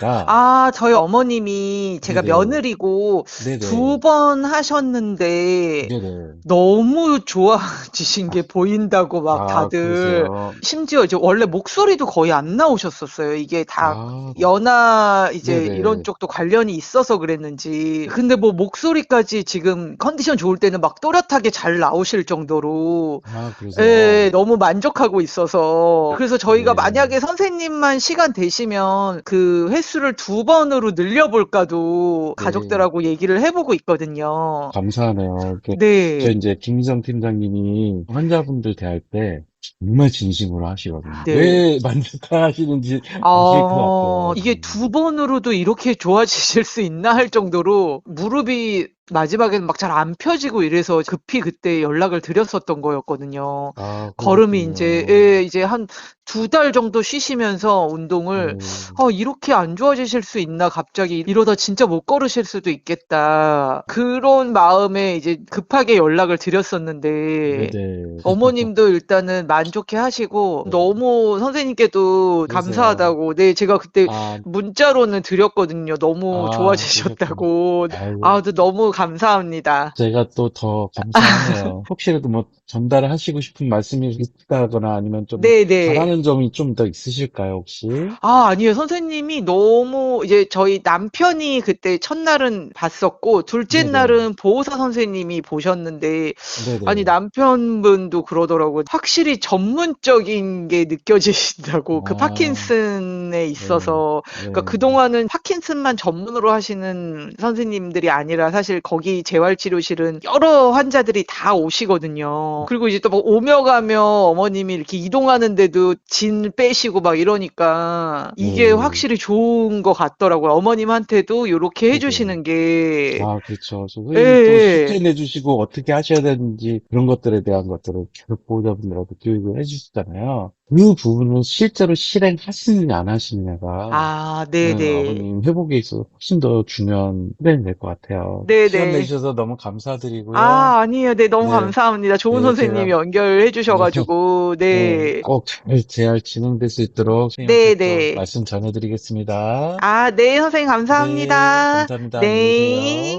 있습니다. 아, 저희 어머님이 제가 네네. 며느리고 네네. 두번 하셨는데 네네. 너무 좋아지신 게 보인다고 막 아, 다들 그러세요? 심지어 이제 원래 목소리도 거의 안 나오셨었어요. 이게 다 아, 연하 이제 네네. 이런 쪽도 관련이 있어서 그랬는지. 근데 뭐 목소리까지 지금 컨디션 좋을 때는 막 또렷하게 잘 나오실 정도로 아, 그러세요? 예, 너무 만족하고 있어서. 그래서 저희가 네. 만약에 선생님만 시간 되시면 그 횟수 를 두 번으로 늘려볼까도 네. 가족들하고 얘기를 해보고 있거든요. 감사하네요. 이렇게 저 네. 이제 김희성 팀장님이 환자분들 대할 때 정말 진심으로 하시거든요. 네. 왜 만족하시는지 아실 것 어, 같아요. 이게 두 번으로도 이렇게 좋아지실 수 있나 할 정도로 무릎이 마지막에는 막 잘 안 펴지고 이래서 급히 그때 연락을 드렸었던 거였거든요. 아, 걸음이 그렇군요. 이제, 예, 이제 한 두 달 정도 쉬시면서 운동을 음, 어, 이렇게 안 좋아지실 수 있나, 갑자기. 이러다 진짜 못 걸으실 수도 있겠다. 그런 마음에 이제 급하게 연락을 드렸었는데, 네네. 어머님도 일단은 만족해 하시고, 네. 너무 선생님께도 그러세요. 감사하다고, 네, 제가 그때 아, 문자로는 드렸거든요. 너무 아, 좋아지셨다고. 아이고. 아, 또 너무 감사합니다. 제가 또 더 감사하네요. 혹시라도 뭐 전달하시고 싶은 말씀이 있다거나 아니면 좀 네 네. 잘하는 점이 좀 더 있으실까요, 혹시? 아, 아니에요. 선생님이 너무, 이제 저희 남편이 그때 첫날은 봤었고, 둘째 네네. 날은 보호사 선생님이 보셨는데, 네네. 아니, 남편분도 그러더라고요. 확실히 전문적인 게 느껴지신다고, 그 아. 파킨슨 에 있어서. 네. 그러니까 그동안은 파킨슨만 전문으로 하시는 선생님들이 아니라 사실 거기 재활치료실은 여러 환자들이 다 오시거든요. 그리고 이제 또뭐 오며 가며 어머님이 이렇게 이동하는데도 진 빼시고 막 이러니까 이게 음. 확실히 좋은 것 같더라고요. 어머님한테도 이렇게 네네. 해주시는 게. 아, 그렇죠. 선생님 또 예. 숙제 내주시고 어떻게 하셔야 되는지 그런 것들에 대한 것들을 계속 보호자분들한테 교육을 해주시잖아요. 그 부분은 실제로 실행하시느냐 안 하시느냐가 아, 음, 네네. 아버님 회복에 있어서 훨씬 더 중요한 프레임이 될 것 같아요. 네네. 시간 내주셔서 너무 감사드리고요. 아, 아니에요. 네, 너무 네. 감사합니다. 좋은 네, 선생님 제가- 연결해 주셔가지고, 네. 꼭 잘 재활 진행될 수 있도록 네, 선생님께 또 네. 말씀 전해드리겠습니다. 아, 네, 선생님 감사합니다. 네, 감사합니다. 안녕히 네. 계세요.